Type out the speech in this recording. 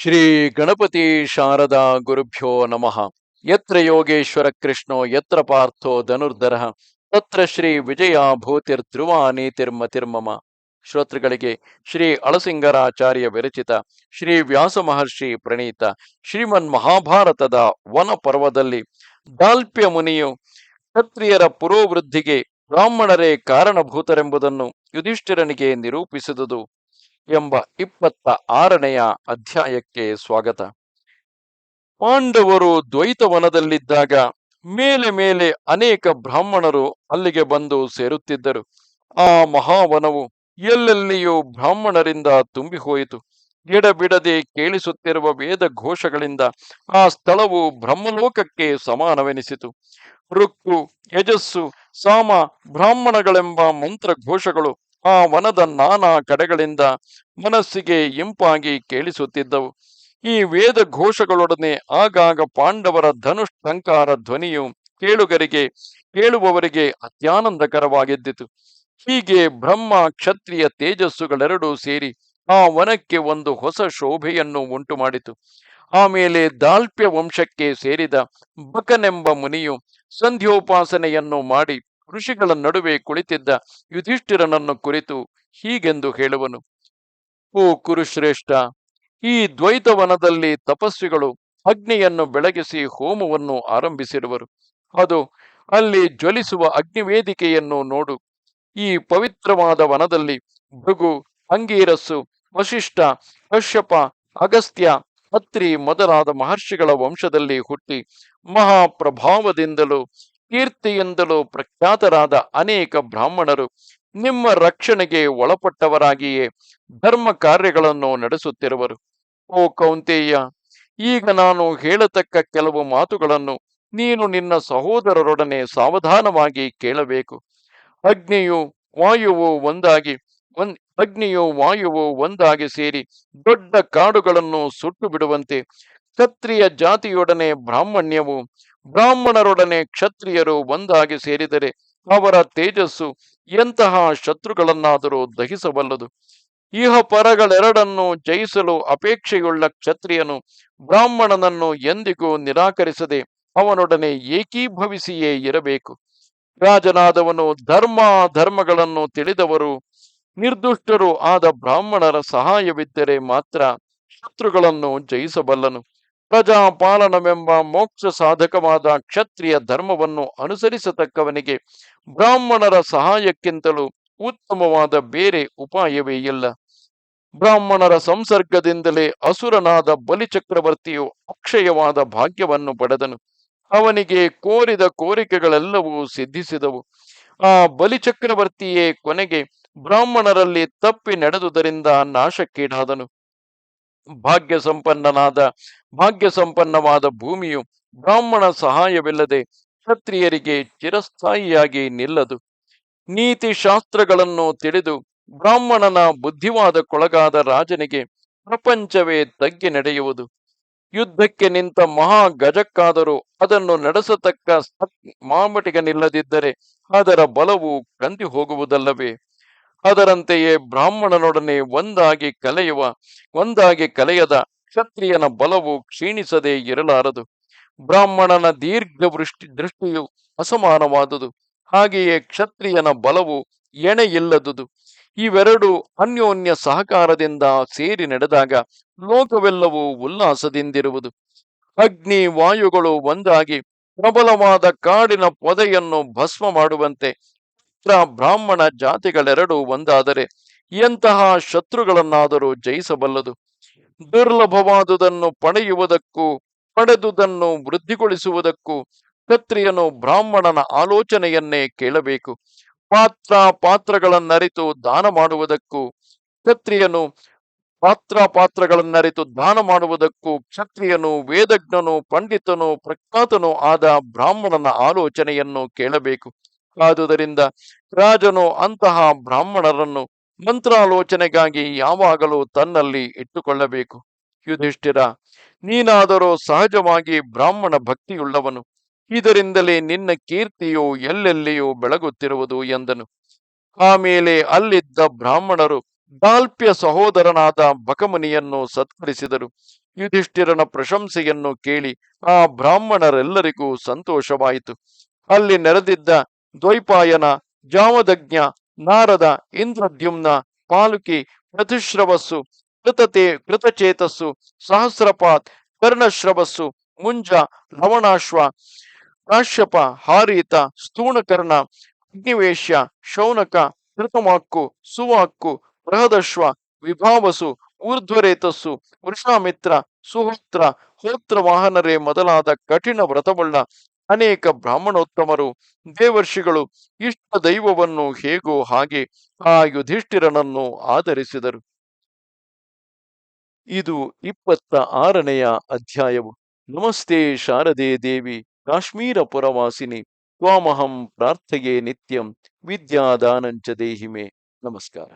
ಶ್ರೀ ಗಣಪತಿ ಶಾರದಾ ಗುರುಭ್ಯೋ ನಮಃ. ಯತ್ರ ಯೋಗೇಶ್ವರ ಕೃಷ್ಣೋ, ಯತ್ರ ಪಾರ್ಥೋ ಧನುರ್ಧರ, ತತ್ರ ಶ್ರೀ ವಿಜಯ ತಿರ್ಮ ತಿರ್ಮಮ ಶ್ರೋತೃಗಳಿಗೆ ಶ್ರೀ ಅಳಸಿಂಗರಾಚಾರ್ಯ ವಿರಚಿತ, ಶ್ರೀ ವ್ಯಾಸ ಮಹರ್ಷಿ ಪ್ರಣೀತ, ಶ್ರೀಮನ್ ಮಹಾಭಾರತದ ವನ ಪರ್ವದಲ್ಲಿ ದಾಲ್ಪ್ಯ ಮುನಿಯು ಕ್ಷತ್ರಿಯರ ಪುರೋವೃದ್ಧಿಗೆ ಬ್ರಾಹ್ಮಣರೇ ಕಾರಣಭೂತರೆಂಬುದನ್ನು ಯುಧಿಷ್ಠಿರನಿಗೆ ನಿರೂಪಿಸಿದುದು. ಎಂಬ ಇಪ್ಪತ್ತ ಆರನೆಯ ಅಧ್ಯಾಯಕ್ಕೆ ಸ್ವಾಗತ. ಪಾಂಡವರು ದ್ವೈತವನದಲ್ಲಿದ್ದಾಗ ಮೇಲೆ ಮೇಲೆ ಅನೇಕ ಬ್ರಾಹ್ಮಣರು ಅಲ್ಲಿಗೆ ಬಂದು ಸೇರುತ್ತಿದ್ದರು. ಆ ಮಹಾವನವು ಎಲ್ಲೆಲ್ಲಿಯೂ ಬ್ರಾಹ್ಮಣರಿಂದ ತುಂಬಿ ಹೋಯಿತು ಎಡಬಿಡದೆ ಕೇಳಿಸುತ್ತಿರುವ ವೇದ ಘೋಷಗಳಿಂದ ಆ ಸ್ಥಳವು ಬ್ರಹ್ಮಲೋಕಕ್ಕೆ ಸಮಾನವೆನಿಸಿತು. ಋಕ್ಕು, ಯಜಸ್ಸು, ಸಾಮ, ಬ್ರಾಹ್ಮಣಗಳೆಂಬ ಮಂತ್ರ ಘೋಷಗಳು ಆ ವನದ ನಾನಾ ಕಡೆಗಳಿಂದ ಮನಸ್ಸಿಗೆ ಇಂಪಾಗಿ ಕೇಳಿಸುತ್ತಿದ್ದವು. ಈ ವೇದ ಘೋಷಗಳೊಡನೆ ಆಗಾಗ ಪಾಂಡವರ ಧನುಷ್ ಸಂಕಾರ ಧ್ವನಿಯು ಕೇಳುಗರಿಗೆ, ಕೇಳುವವರಿಗೆ ಅತ್ಯಾನಂದಕರವಾಗಿದ್ದಿತು. ಹೀಗೆ ಬ್ರಹ್ಮ, ಕ್ಷತ್ರಿಯ ತೇಜಸ್ಸುಗಳೆರಡೂ ಸೇರಿ ಆ ವನಕ್ಕೆ ಒಂದು ಹೊಸ ಶೋಭೆಯನ್ನು ಉಂಟು ಮಾಡಿತು ಆಮೇಲೆ ದಾಲ್ಪ್ಯ ವಂಶಕ್ಕೆ ಸೇರಿದ ಬಕನೆಂಬ ಮುನಿಯು ಸಂಧ್ಯೋಪಾಸನೆಯನ್ನು ಮಾಡಿ ಋಷಿಗಳ ನಡುವೆ ಕುಳಿತಿದ್ದ ಯುಧಿಷ್ಠಿರನನ್ನು ಕುರಿತು ಹೀಗೆಂದು ಹೇಳುವನು. ಓ ಕುರುಶ್ರೇಷ್ಠ, ಈ ದ್ವೈತವನದಲ್ಲಿ ತಪಸ್ವಿಗಳು ಅಗ್ನಿಯನ್ನು ಬೆಳಗಿಸಿ ಹೋಮವನ್ನು ಆರಂಭಿಸಿರುವರು. ಅದು ಅಲ್ಲಿ ಜ್ವಲಿಸುವ ಅಗ್ನಿವೇದಿಕೆಯನ್ನು ನೋಡು. ಈ ಪವಿತ್ರವಾದ ವನದಲ್ಲಿ ಭೃಗು ಅಂಗೀರಸ್ಸು ವಶಿಷ್ಠ ಕಶ್ಯಪ, ಅಗಸ್ತ್ಯ ಅತ್ರಿ ಮೊದಲಾದ ಮಹರ್ಷಿಗಳ ವಂಶದಲ್ಲಿ ಹುಟ್ಟಿ ಮಹಾಪ್ರಭಾವದಿಂದಲೂ ಕೀರ್ತಿಯಿಂದಲೂ ಪ್ರಖ್ಯಾತರಾದ ಅನೇಕ ಬ್ರಾಹ್ಮಣರು ನಿಮ್ಮ ರಕ್ಷಣೆಗೆ ಒಳಪಟ್ಟವರಾಗಿಯೇ ಧರ್ಮ ಕಾರ್ಯಗಳನ್ನು ನಡೆಸುತ್ತಿರುವರು. ಓ ಕೌಂತೇಯ, ಈಗ ನಾನು ಹೇಳತಕ್ಕ ಕೆಲವು ಮಾತುಗಳನ್ನು ನೀನು ನಿನ್ನ ಸಹೋದರರೊಡನೆ ಸಾವಧಾನವಾಗಿ ಕೇಳಬೇಕು. ಅಗ್ನಿಯು ವಾಯುವು ಒಂದಾಗಿ ಒಂದ್ ಅಗ್ನಿಯು ವಾಯುವು ಒಂದಾಗಿ ಸೇರಿ ದೊಡ್ಡ ಕಾಡುಗಳನ್ನು ಸುಟ್ಟು ಬಿಡುವಂತೆ ಕ್ಷತ್ರಿಯ ಜಾತಿಯೊಡನೆ ಬ್ರಾಹ್ಮಣ್ಯವು ಬ್ರಾಹ್ಮಣರೊಡನೆ ಕ್ಷತ್ರಿಯರು ಒಂದಾಗಿ ಸೇರಿದರೆ ಅವರ ತೇಜಸ್ಸು ಎಂತಹ ಶತ್ರುಗಳನ್ನಾದರೂ ದಹಿಸಬಲ್ಲದು. ಇಹ ಪರಗಳೆರಡನ್ನು ಜಯಿಸಲು ಅಪೇಕ್ಷೆಯುಳ್ಳ ಕ್ಷತ್ರಿಯನು ಬ್ರಾಹ್ಮಣನನ್ನು ಎಂದಿಗೂ ನಿರಾಕರಿಸದೆ ಅವನೊಡನೆ ಏಕೀಭವಿಸಿಯೇ ಇರಬೇಕು. ರಾಜನಾದವನು ಧರ್ಮ ಧರ್ಮಗಳನ್ನು ತಿಳಿದವರು ನಿರ್ದುಷ್ಟರು ಆದ ಬ್ರಾಹ್ಮಣರ ಸಹಾಯವಿದ್ದರೆ ಮಾತ್ರ ಶತ್ರುಗಳನ್ನು ಜಯಿಸಬಲ್ಲನು. ಪ್ರಜಾಪಾಲನವೆಂಬ ಮೋಕ್ಷ ಸಾಧಕವಾದ ಕ್ಷತ್ರಿಯ ಧರ್ಮವನ್ನು ಅನುಸರಿಸತಕ್ಕವನಿಗೆ ಬ್ರಾಹ್ಮಣರ ಸಹಾಯಕ್ಕಿಂತಲೂ ಉತ್ತಮವಾದ ಬೇರೆ ಉಪಾಯವೇ ಇಲ್ಲ. ಬ್ರಾಹ್ಮಣರ ಸಂಸರ್ಗದಿಂದಲೇ ಅಸುರನಾದ ಬಲಿಚಕ್ರವರ್ತಿಯು ಅಕ್ಷಯವಾದ ಭಾಗ್ಯವನ್ನು ಪಡೆದನು. ಅವನಿಗೆ ಕೋರಿದ ಕೋರಿಕೆಗಳೆಲ್ಲವೂ ಸಿದ್ಧಿಸಿದವು. ಆ ಬಲಿಚಕ್ರವರ್ತಿಯೇ ಕೊನೆಗೆ ಬ್ರಾಹ್ಮಣರಲ್ಲಿ ತಪ್ಪಿ ನಡೆದುದರಿಂದ ನಾಶಕ್ಕೀಡಾದನು. ಭಾಗ್ಯ ಸಂಪನ್ನನಾದ ಭಾಗ್ಯ ಸಂಪನ್ನವಾದ ಭೂಮಿಯು ಬ್ರಾಹ್ಮಣ ಸಹಾಯವಿಲ್ಲದೆ ಕ್ಷತ್ರಿಯರಿಗೆ ಚಿರಸ್ಥಾಯಿಯಾಗಿ ನಿಲ್ಲದು. ನೀತಿ ಶಾಸ್ತ್ರಗಳನ್ನು ತಿಳಿದು ಬ್ರಾಹ್ಮಣನ ಬುದ್ಧಿವಾದಕ್ಕೊಳಗಾದ ರಾಜನಿಗೆ ಪ್ರಪಂಚವೇ ತಗ್ಗಿ ನಡೆಯುವುದು. ಯುದ್ಧಕ್ಕೆ ನಿಂತ ಮಹಾ ಗಜಕ್ಕಾದರೂ ಅದನ್ನು ನಡೆಸತಕ್ಕ ಮಾಮಟಿಗನಿಲ್ಲದಿದ್ದರೆ ಅದರ ಬಲವು ಕಂದಿ ಹೋಗುವುದಲ್ಲವೇ ಅದರಂತೆಯೇ ಬ್ರಾಹ್ಮಣನೊಡನೆ ಒಂದಾಗಿ ಕಲೆಯುವ, ಒಂದಾಗಿ ಕಲೆಯದ ಕ್ಷತ್ರಿಯನ ಬಲವು ಕ್ಷೀಣಿಸದೇ ಇರಲಾರದು. ಬ್ರಾಹ್ಮಣನ ದೀರ್ಘ ವೃಷ್ಟಿ, ದೃಷ್ಟಿಯು ಅಸಮಾನವಾದುದು. ಹಾಗೆಯೇ ಕ್ಷತ್ರಿಯನ ಬಲವು ಎಣೆಯಿಲ್ಲದುದು. ಇವೆರಡು ಅನ್ಯೋನ್ಯ ಸಹಕಾರದಿಂದ ಸೇರಿ ನಡೆದಾಗ ಲೋಕವೆಲ್ಲವೂ ಉಲ್ಲಾಸದಿಂದಿರುವುದು. ಅಗ್ನಿ ವಾಯುಗಳು ಒಂದಾಗಿ ಪ್ರಬಲವಾದ ಕಾಡಿನ ಪೊದೆಯನ್ನು ಭಸ್ಮ ಮಾಡುವಂತೆ ಬ್ರಾಹ್ಮಣ ಜಾತಿಗಳೆರಡು ಒಂದಾದರೆ ಎಂತಹ ಶತ್ರುಗಳನ್ನಾದರೂ ಜಯಿಸಬಲ್ಲದು? ದುರ್ಲಭವಾದುದನ್ನು ಪಡೆಯುವುದಕ್ಕೂ, ಪಡೆದುದನ್ನು ವೃದ್ಧಿಗೊಳಿಸುವುದಕ್ಕೂ ಕ್ಷತ್ರಿಯನು ಬ್ರಾಹ್ಮಣನ ಆಲೋಚನೆಯನ್ನೇ ಕೇಳಬೇಕು. ಪಾತ್ರ ಪಾತ್ರಗಳನ್ನರಿತು ದಾನ ಮಾಡುವುದಕ್ಕೂ ಕ್ಷತ್ರಿಯನು ಪಾತ್ರ ಪಾತ್ರಗಳನ್ನರಿತು ದಾನ ಮಾಡುವುದಕ್ಕೂ ಕ್ಷತ್ರಿಯನು ವೇದಜ್ಞನು, ಪಂಡಿತನು, ಪ್ರಖ್ಯಾತನು ಆದ ಬ್ರಾಹ್ಮಣನ ಆಲೋಚನೆಯನ್ನು ಕೇಳಬೇಕು. ಆದುದರಿಂದ ರಾಜನು ಅಂತಹ ಬ್ರಾಹ್ಮಣರನ್ನು ಮಂತ್ರಾಲೋಚನೆಗಾಗಿ ಯಾವಾಗಲೂ ತನ್ನಲ್ಲಿ ಇಟ್ಟುಕೊಳ್ಳಬೇಕು. ಯುಧಿಷ್ಠಿರ, ನೀನಾದರೂ ಸಹಜವಾಗಿ ಬ್ರಾಹ್ಮಣ ಭಕ್ತಿಯುಳ್ಳವನು. ಇದರಿಂದಲೇ ನಿನ್ನ ಕೀರ್ತಿಯು ಎಲ್ಲೆಲ್ಲಿಯೂ ಬೆಳಗುತ್ತಿರುವುದು ಎಂದನು. ಆಮೇಲೆ ಅಲ್ಲಿದ್ದ ಬ್ರಾಹ್ಮಣರು ದಾಲ್ಪ್ಯ ಸಹೋದರನಾದ ಬಕಮುನಿಯನ್ನು ಸತ್ಕರಿಸಿದರು. ಯುಧಿಷ್ಠಿರನ ಪ್ರಶಂಸೆಯನ್ನು ಕೇಳಿ ಆ ಬ್ರಾಹ್ಮಣರೆಲ್ಲರಿಗೂ ಸಂತೋಷವಾಯಿತು. ಅಲ್ಲಿ ನೆರೆದಿದ್ದ ದ್ವೈಪಾಯನ, ಜಾಮದಜ್ಞ, ನಾರದ, ಇಂದ್ರದ್ಯುಮ್ನ, ಪಾಲುಕಿ ಪ್ರತಿಶ್ರವಸ್ಸು ಕೃತತೆ, ಕೃತಚೇತಸ್ಸು, ಸಹಸ್ರಪಾತ್, ಕರ್ಣಶ್ರವಸ್ಸು, ಮುಂಜ, ಲವಣಾಶ್ವ, ಕಾಶ್ಯಪ, ಹಾರೀತ, ಸ್ಥೂಣಕರ್ಣ, ಅಗ್ನಿವೇಶ್ಯ, ಶೌನಕ, ಕೃತಮಾಕ್ಕು, ಸುವಾಕ್ಕು, ಬೃಹದಶ್ವ, ವಿಭಾವಸು, ಊರ್ಧ್ವರೇತಸ್ಸು, ವೃಷಾಮಿತ್ರ, ಸುಹೋತ್ರ ಹೋತ್ರ ವಾಹನರೇ ಮೊದಲಾದ ಕಠಿಣ ವ್ರತವುಳ್ಳ ಅನೇಕ ಬ್ರಾಹ್ಮಣೋತ್ತಮರು, ದೇವರ್ಷಿಗಳು ಇಷ್ಟ ದೈವವನ್ನು ಹೇಗೋ ಹಾಗೆ ಆ ಯುಧಿಷ್ಠಿರನನ್ನು ಆಧರಿಸಿದರು. ಇದು ಇಪ್ಪತ್ತ ಆರನೆಯ ಅಧ್ಯಾಯವು. ನಮಸ್ತೆ ಶಾರದೆ ದೇವಿ ಕಾಶ್ಮೀರ ಪುರವಾಸಿನಿ ತ್ವಾಮಹಂ ಪ್ರಾರ್ಥೆಯೇ ನಿತ್ಯಂ, ವಿದ್ಯಾದಾನಂಚ ದೇಹಿಮೆ. ನಮಸ್ಕಾರ.